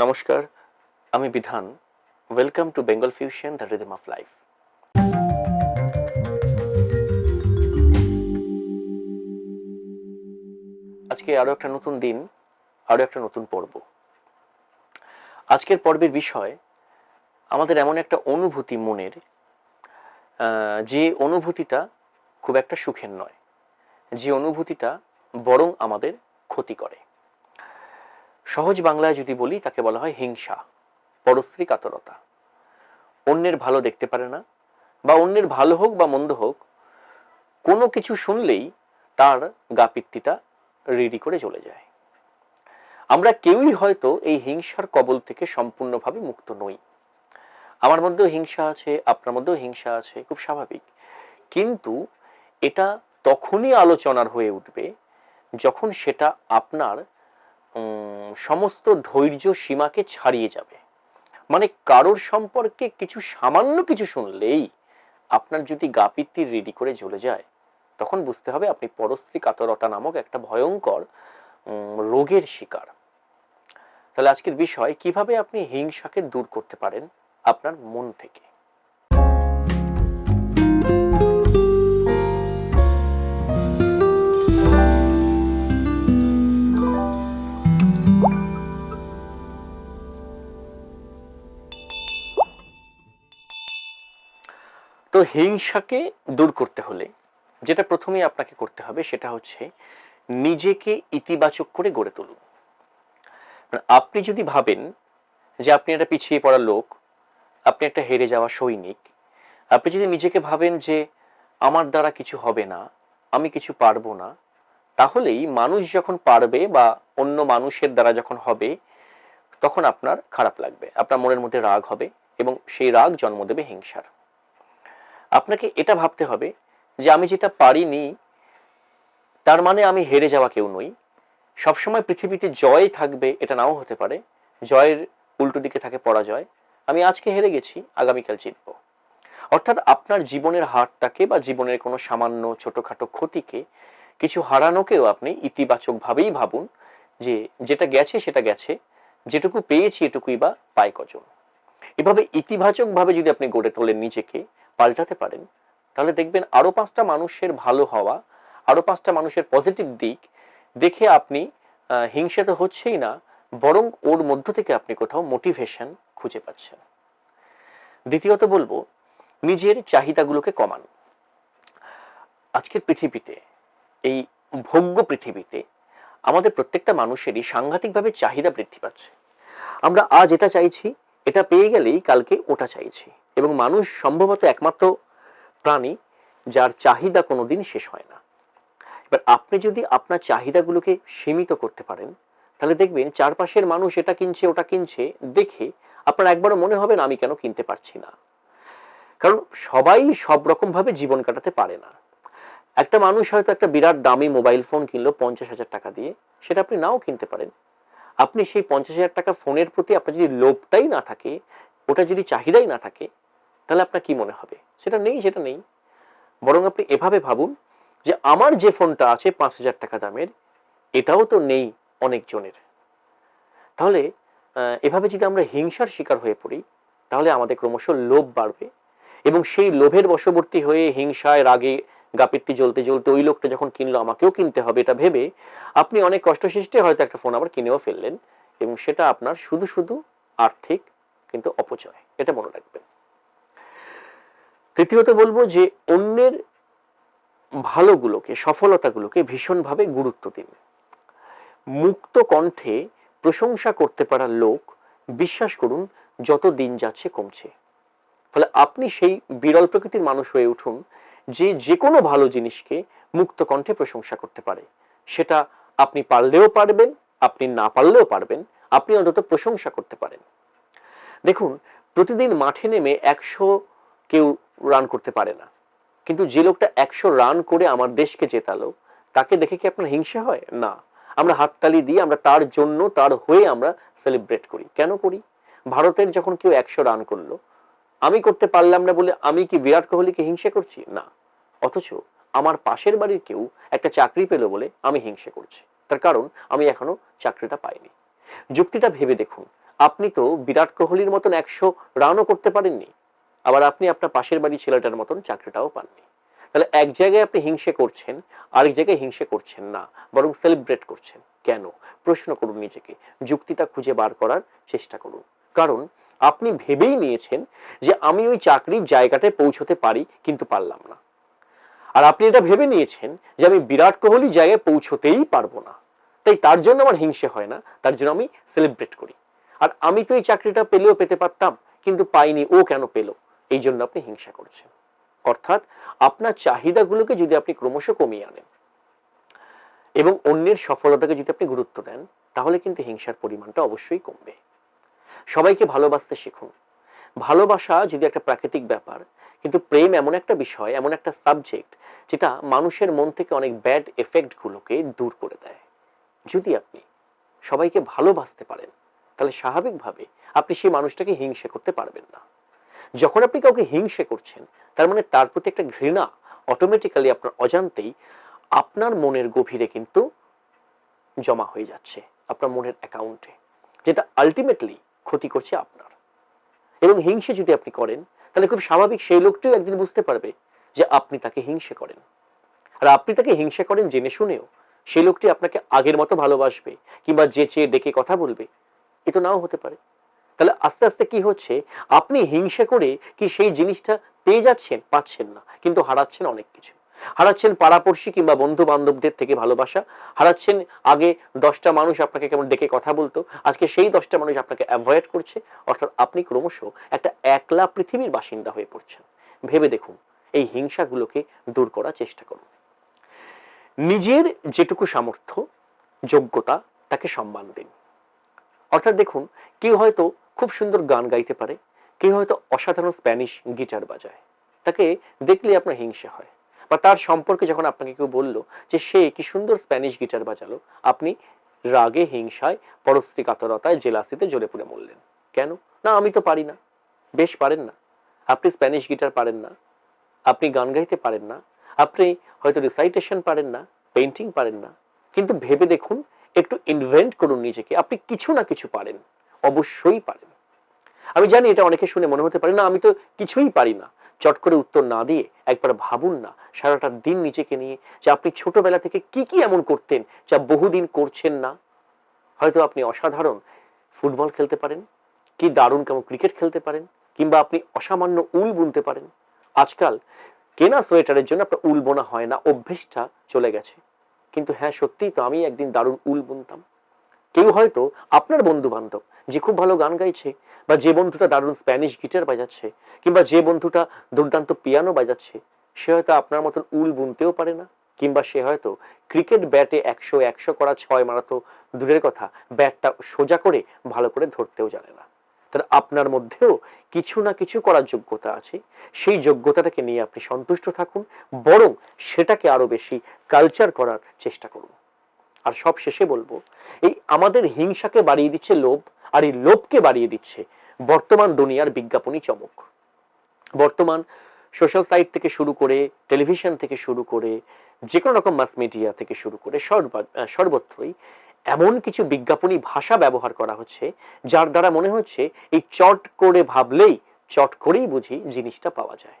নমস্কার, আমি Bidhan. Welcome to Bengal fusion the rhythm of life আজকে আরও একটা নতুন দিন, আরও একটা নতুন পর্ব। আজকের পর্বের বিষয়, আমাদের এমন একটা অনুভূতি মনের যে অনুভূতিটা খুব একটা সুখের নয়। যে অনুভূতিটা বরং আমাদের ক্ষতি করে। সহজ বাংলায় যদি বলি, তাকে বলা হয় হিংসা, পরশ্রী কাতরতা। অন্যের ভালো দেখতে পারে না, বা অন্যের ভালো হোক বা মন্দ হোক, কোনো কিছু শুনলেই তার গাপিত্তিটা রেডি করে চলে যায়। আমরা কেউই হয়তো এই হিংসার কবল থেকে সম্পূর্ণভাবে মুক্ত নই। আমার মধ্যেও হিংসা আছে, আপনার মধ্যেও হিংসা আছে, খুব স্বাভাবিক। কিন্তু এটা তখনই আলোচনার হয়ে উঠবে যখন সেটা আপনার সমস্ত ধৈর্য সীমাকে ছাড়িয়ে যাবে। মানে কারোর সম্পর্কে কিছু সামান্য কিছু শুনলেই আপনার যদি গাপিত্তি রেডি করে জ্বলে যায়, তখন বুঝতে হবে আপনি পরশ্রী কাতরতা নামক একটা ভয়ঙ্কর রোগের শিকার। তাহলে আজকের বিষয়, কীভাবে আপনি হিংসাকে দূর করতে পারেন আপনার মন থেকে? হিংসাকে দূর করতে হলে যেটা প্রথমেই আপনাকে করতে হবে সেটা হচ্ছে নিজেকে ইতিবাচক করে গড়ে তুলুন। মানে আপনি যদি ভাবেন যে আপনি একটা পিছিয়ে পড়া লোক, আপনি একটা হেরে যাওয়া সৈনিক, আপনি যদি নিজেকে ভাবেন যে আমার দ্বারা কিছু হবে না, আমি কিছু পারব না, তাহলেই মানুষ যখন পারবে বা অন্য মানুষের দ্বারা যখন হবে, তখন আপনার খারাপ লাগবে, আপনার মনের মধ্যে রাগ হবে এবং সেই রাগ জন্ম দেবে হিংসার। আপনাকে এটা ভাবতে হবে যে আমি যেটা পারিনি, তার মানে আমি হেরে যাওয়া কেউ নই। সবসময় পৃথিবীতে জয় থাকবে, এটা নাও হতে পারে। জয়ের উল্টো দিকে থাকে পরাজয়। আমি আজকে হেরে গেছি, আগামীকাল জিতব। অর্থাৎ আপনার জীবনের হারটাকে বা জীবনের কোনো সামান্য ছোটোখাটো ক্ষতিকে কিছু হারানোকেও আপনি ইতিবাচকভাবেই ভাবুন যে যেটা গেছে, সেটা গেছে। যেটুকু পেয়েছি, এটুকুই বা পায় কজন। এভাবে ইতিবাচকভাবে যদি আপনি গড়ে তোলেন নিজেকে, পাল্টাতে পারেন, তাহলে দেখবেন আরও পাঁচটা মানুষের ভালো হওয়া, আরও পাঁচটা মানুষের পজিটিভ দিক দেখে আপনি হিংসা তো হচ্ছেই না, বরং ওর মধ্য থেকে আপনি কোথাও মোটিভেশন খুঁজে পাচ্ছেন। দ্বিতীয়ত বলব, নিজের চাহিদাগুলোকে কমান। আজকের পৃথিবীতে, এই ভোগ্য পৃথিবীতে আমাদের প্রত্যেকটা মানুষেরই সাংঘাতিকভাবে চাহিদা বৃদ্ধি পাচ্ছে। আমরা আজ এটা চাইছি এটা পেয়ে গেলেই কালকে ওটা চাইছি। এবং মানুষ সম্ভবত একমাত্র প্রাণী যার চাহিদা কোনোদিন শেষ হয় না। এবার আপনি যদি আপনার চাহিদাগুলোকে সীমিত করতে পারেন, তাহলে দেখবেন চারপাশের মানুষ এটা কিনছে, ওটা কিনছে দেখে আপনার একবারও মনে হবে না, আমি কেন কিনতে পারছি না। কারণ সবাই সব রকম ভাবে জীবন কাটাতে পারে না। একটা মানুষ হয়তো একটা বিরাট দামি মোবাইল ফোন কিনলো পঞ্চাশ হাজার টাকা দিয়ে, সেটা আপনি নাও কিনতে পারেন। আপনি সেই পঞ্চাশ হাজার টাকা ফোনের প্রতি আপনার যদি লোভটাই না থাকে ওটা যদি চাহিদাই না থাকে, তাহলে আপনার কি মনে হবে? সেটা নেই সেটা নেই। বরং আপনি এভাবে ভাবুন যে আমার যে ফোনটা আছে পাঁচ হাজার টাকা দামের, এটাও তো নেই অনেকজনের তাহলে এভাবে যদি আমরা হিংসার শিকার হয়ে পড়ি, তাহলে আমাদের ক্রমশ লোভ বাড়বে এবং সেই লোভের বশবর্তী হয়ে হিংসায়, রাগে গাপিত্তি জ্বলতে জ্বলতে ওই লোকটা যখন কিনলো, আমাকেও কিনতে হবে এটা ভেবে আপনি অনেক কষ্ট সৃষ্টে হয়তো একটা ফোন আবার কিনেও ফেললেন এবং সেটা আপনার শুধু শুধু আর্থিক কিন্তু অপচয়, এটা মনে রাখবেন। তৃতীয়ত বলব যে অন্যের ভালোগুলোকে, সফলতাগুলোকে ভীষণভাবে গুরুত্ব দিন। মুক্ত কণ্ঠে প্রশংসা করতে পারা লোক, বিশ্বাস করুন, যত দিন যাচ্ছে কমছে। ফলে আপনি সেই বিরল প্রকৃতির মানুষ হয়ে উঠুন যে যে কোনো ভালো জিনিসকে মুক্ত কণ্ঠে প্রশংসা করতে পারে। সেটা আপনি পারলেও পারবেন, আপনি না পারলেও পারবেন, আপনি অন্তত প্রশংসা করতে পারেন। দেখুন, প্রতিদিন মাঠে নেমে একশো কেউ রান করতে পারে না। কিন্তু যে লোকটা একশো রান করে আমার দেশকে জেতালো, তাকে দেখে কি আপনার হিংসা হয়? না। আমরা হাততালি দিই আমরা তার জন্য, তার হয়ে আমরা সেলিব্রেট করি। কেন করি? ভারতের যখন কেউ একশো রান করল আমি করতে পারলাম না বলে আমি কি বিরাট কোহলিকে হিংসা করছি? না। অথচ আমার পাশের বাড়ির কেউ একটা চাকরি পেল বলে আমি হিংসা করছি। তার কারণ আমি এখনও চাকরিটা পাইনি। যুক্তিটা ভেবে দেখুন, আপনি তো বিরাট কোহলির মতন একশো রানও করতে পারেননি। আবার আপনি আপনার পাশের বাড়ি ছেলেটার মতন চাকরিটাও পাননি। তাহলে এক জায়গায় আপনি হিংসে করছেন, আরেক জায়গায় হিংসে করছেন না, বরং সেলিব্রেট করছেন। কেন? প্রশ্ন করুন নিজেকে। যুক্তিটা খুঁজে বার করার চেষ্টা করুন। কারণ আপনি ভেবেই নিয়েছেন যে আমি ওই চাকরির জায়গাটায় পৌঁছতে পারি, কিন্তু পারলাম না। আর আপনি এটা ভেবে নিয়েছেন যে আমি বিরাট কোহলি জায়গায় পৌঁছতেই পারব না। তাই তার জন্য আমার হিংসে হয় না, তার জন্য আমি সেলিব্রেট করি। আর আমি তো এই চাকরিটা পেলেও পেতে পারতাম, কিন্তু পাইনি, ও কেন পেল? এই জন্য আপনি হিংসা করছেন। অর্থাৎ আপনার চাহিদাগুলোকে যদি আপনি ক্রমশ কমিয়ে আনেন এবং অন্যের সফলতাকে যদি আপনি গুরুত্ব দেন, তাহলে কিন্তু হিংসার পরিমাণটা অবশ্যই কমবে। সবাইকে ভালোবাসতে শিখুন। ভালোবাসা যদি একটা প্রাকৃতিক ব্যাপার, কিন্তু প্রেম এমন একটা বিষয়, এমন একটা সাবজেক্ট যেটা মানুষের মন থেকে অনেক ব্যাড এফেক্ট গুলোকে দূর করে দেয়। যদি আপনি সবাইকে ভালোবাসতে পারেন, তাহলে স্বাভাবিকভাবে আপনি সেই মানুষটাকে হিংসে করতে পারবেন না। যখন আপনি কাউকে হিংসে করছেন, তার মানে তার প্রতি একটা ঘৃণা অটোমেটিক্যালি আপনার অজান্তেই আপনার মনের গভীরে কিন্তু জমা হয়ে যাচ্ছে, আপনার মনের অ্যাকাউন্টে যেটা আলটিমেটলি ক্ষতি করছে আপনার। এবং হিংসে যদি আপনি করেন, তাহলে খুব স্বাভাবিক সেই লোকটিও একদিন বুঝতে পারবে যে আপনি তাকে হিংসে করেন। আর আপনি তাকে হিংসে করেন জেনে শুনেও সেই লোকটি আপনাকে আগের মতো ভালোবাসবে কিংবা যে চেয়ে ডেকে কথা বলবে, এ তো নাও হতে পারে। তাহলে আস্তে আস্তে কি হচ্ছে? আপনি হিংসা করে কি সেই জিনিসটা পেয়ে যাচ্ছেন, পাচ্ছেন না, কিন্তু হারাচ্ছেন অনেক কিছু। হারাচ্ছেন পাড়াপড়শি কিংবা বন্ধু বান্ধবদের থেকে ভালোবাসা, হারাচ্ছেন আগে দশটা মানুষ আপনাকে কেমন ডেকে কথা বলতো, আজকে সেই দশটা মানুষ আপনাকে অ্যাভয়েড করছে, অর্থাৎ আপনি ক্রমশ একটা একলা পৃথিবীর বাসিন্দা হয়ে পড়ছেন। ভেবে দেখুন, এই হিংসাগুলোকে দূর করার চেষ্টা করুন। নিজের যেটুকু সামর্থ্য, যোগ্যতা, তাকে সম্মান দিন। অর্থাৎ দেখুন, কেউ হয়তো খুব সুন্দর গান গাইতে পারে, কেউ হয়তো অসাধারণ স্প্যানিশ গিটার বাজায়, তাকে দেখলে আপনার হিংসা হয়। বা তার সম্পর্কে যখন আপনাকে কেউ বলল যে সে কি সুন্দর স্প্যানিশ গিটার বাজালো, আপনি রাগে, হিংসায় পরস্ত্রী কাতরতায়, জেলাসিতে জ্বলে পড়ে মরলেন। কেন? না, আমি তো পারি না। বেশ, পারেন না। আপনি স্প্যানিশ গিটার পারেন না। আপনি গান গাইতে পারেন না। আপনি হয়তো রিসাইটেশন পারেন না পেন্টিং পারেন না। কিন্তু ভেবে দেখুন, একটু ইনভেন্ট করুন নিজেকে। আপনি কিছু না কিছু পারেন। অবশ্যই পারেন। আমি জানি এটা অনেকে শুনে মনে হতে পারে, না, আমি তো কিছুই পারি না। চট করে উত্তর না দিয়ে একবার ভাবুন না সারাটা দিন নিজেকে নিয়ে যে আপনি ছোটবেলা থেকে কি কি এমন করতেন যা বহুদিন করছেন না। হয়তো আপনি অসাধারণ ফুটবল খেলতে পারেন, কি দারুণ কেমন ক্রিকেট খেলতে পারেন, কিংবা আপনি অসামান্য উল বুনতে পারেন। আজকাল কেনা সোয়েটারের জন্য আপনার উল বোনা হয় না, অভ্যেসটা চলে গেছে। কিন্তু হ্যাঁ সত্যিই তো আমি একদিন দারুণ উল বুনতাম। কেউ হয়তো আপনার বন্ধু বান্ধব যে খুব ভালো গান গাইছে, বা যে বন্ধুটা দারুণ স্প্যানিশ গিটার বাজাচ্ছে, কিংবা যে বন্ধুটা দুর্দান্ত পিয়ানো বাজাচ্ছে, সে হয়তো আপনার মতন উল বুনতেও পারে না, কিংবা সে হয়তো ক্রিকেট ব্যাটে একশো একশো করা ছয় মারা তো দূরের কথা, ব্যাটটা সোজা করে ভালো করে ধরতেও জানে না। তাহলে আপনার মধ্যেও কিছু না কিছু করার যোগ্যতা আছে, সেই যোগ্যতাটাকে নিয়ে আপনি সন্তুষ্ট থাকুন, বরং সেটাকে আরও বেশি কালচার করার চেষ্টা করুন। আর সব শেষে বলব, এই আমাদের হিংসাকে বাড়িয়ে দিচ্ছে লোভ আর এই লোভকে বাড়িয়ে দিচ্ছে বর্তমান দুনিয়ার বিজ্ঞাপনী চমক। বর্তমান সোশ্যাল সাইট থেকে শুরু করে টেলিভিশন থেকে শুরু করে যে কোনো রকম মাস মিডিয়া থেকে শুরু করে সর্বত্রই এমন কিছু বিজ্ঞাপনী ভাষা ব্যবহার করা হচ্ছে যার দ্বারা মনে হচ্ছে এই চট করে ভাবলেই, চট করেই বুঝি জিনিসটা পাওয়া যায়।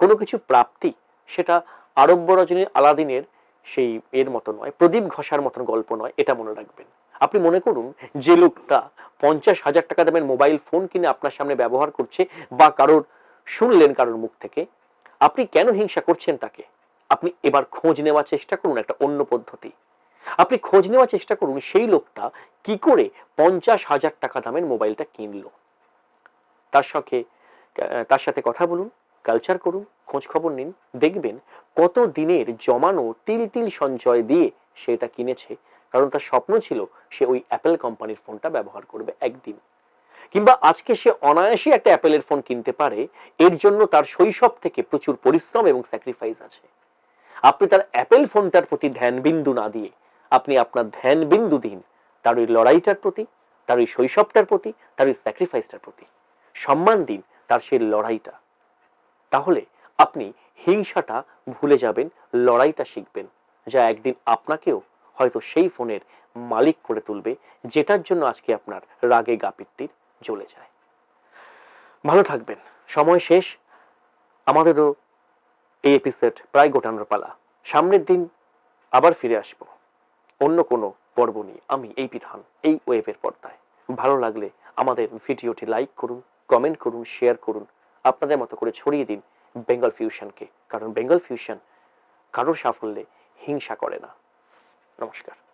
কোনো কিছু প্রাপ্তি, সেটা আরব্য রজনীর আলাদিনের সেই এর মতো নয়, প্রদীপ ঘষার মতন গল্প নয়, এটা মনে রাখবেন। আপনি মনে করুন, যে লোকটা পঞ্চাশ হাজার টাকা দামের মোবাইল ফোন কিনে আপনার সামনে ব্যবহার করছে বা কারোর শুনলেন কারোর মুখ থেকে, আপনি কেন হিংসা করছেন তাকে? আপনি এবার খোঁজ নেওয়ার চেষ্টা করুন একটা অন্য পদ্ধতি। আপনি খোঁজ নেওয়ার চেষ্টা করুন সেই লোকটা কি করে পঞ্চাশ হাজার টাকা দামের মোবাইলটা কিনলো। তার সঙ্গে তার সাথে কথা বলুন কালচার করুন, খোঁজ খবর নিন, দেখবেন কত দিনের জমানো তিল তিল সঞ্চয় দিয়ে সেটা কিনেছে কারণ তার স্বপ্ন ছিল সে ওই অ্যাপেল কোম্পানির ফোনটা ব্যবহার করবে একদিন। কিংবা আজকে সে অনায়াসে একটা অ্যাপেলের ফোন কিনতে পারে, এর জন্য তার শৈশব থেকে প্রচুর পরিশ্রম এবং স্যাক্রিফাইস আছে। আপনি তার অ্যাপেল ফোনটার প্রতি ধ্যান বিন্দু না দিয়ে, আপনি আপনার ধ্যান বিন্দু দিন তার ওই লড়াইটার প্রতি, তার ওই শৈশবটার প্রতি, তার ওই স্যাক্রিফাইসটার প্রতি। সম্মান দিন তার সেই লড়াইটা। তাহলে আপনি হিংসাটা ভুলে যাবেন, লড়াইটা শিখবেন, যা একদিন আপনাকেও হয়তো সেই ফোনের মালিক করে তুলবে, যেটার জন্য আজকে আপনার রাগে গাপিত্তির জ্বলে যায়। ভালো থাকবেন। সময় শেষ। আমাদেরও এই এপিসোড প্রায় গোটানোর পালা। সামনের দিন আবার ফিরে আসব। অন্য কোনো পর্ব নিয়ে। আমি এই বিধান এই ওয়েবের পর্দায়। ভালো লাগলে আমাদের ভিডিওটি লাইক করুন, কমেন্ট করুন, শেয়ার করুন। আপনাদের মতো করে ছড়িয়ে দিন বেঙ্গল ফিউশনকে। কারণ বেঙ্গল ফিউশন কারোর সাফল্যে হিংসা করে না। নমস্কার।